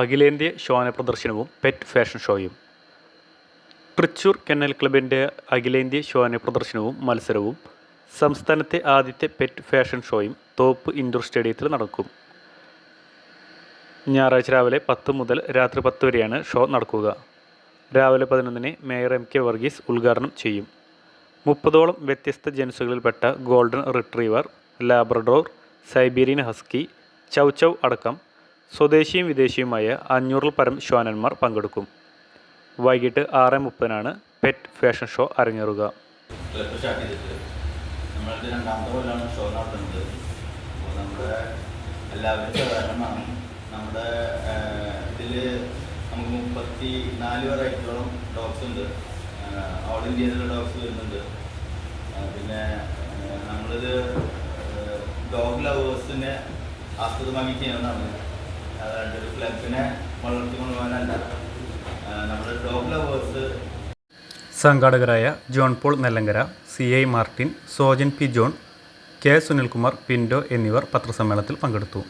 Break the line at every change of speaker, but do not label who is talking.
അഖിലേന്ത്യാ ശ്വാന പ്രദർശനവും pet fashion ഷോയും. തൃച്ചൂർ കെന്നൽ ക്ലബിന്റെ അഖിലേന്ത്യ ശ്വാന പ്രദർശനവും മത്സരവും സംസ്ഥാനത്തെ ആദ്യത്തെ പെറ്റ് ഫാഷൻ ഷോയും തോപ്പ് ഇൻഡോർ സ്റ്റേഡിയത്തിൽ നടക്കും. ഞായറാഴ്ച രാവിലെ പത്ത് മുതൽ രാത്രി പത്ത് വരെയാണ് ഷോ നടക്കുക. രാവിലെ പതിനൊന്നിന് മേയർ എം കെ വർഗീസ് ഉദ്ഘാടനം ചെയ്യും. മുപ്പതോളം വ്യത്യസ്ത ജനുസുകളിൽപ്പെട്ട golden retriever Labrador Siberian husky chow chow അടക്കം സ്വദേശിയും വിദേശിയുമായ അഞ്ഞൂറിൽ പരം ശ്വാനന്മാർ പങ്കെടുക്കും. വൈകിട്ട് ആറ് മുപ്പതിനാണ് പെറ്റ് ഫാഷൻ ഷോ അരങ്ങേറുക.
ഷോ നമ്മുടെ നമുക്ക് ഡോഗ്സ് ഉണ്ട്. ഡോഗ്സ് വരുന്നുണ്ട്. പിന്നെ നമ്മളിത് ഡോഗ് ലവേഴ്സിനെ ആസ്പദമാക്കി ചെയ്യുന്നതാണ് നമ്മുടെ dog lovers
സംഘാടകരായ John Paul Nellankara C I Martin Sojan P John K Sunilkumar പിൻഡോ എന്നിവർ പത്രസമ്മേളനത്തിൽ പങ്കെടുത്തു.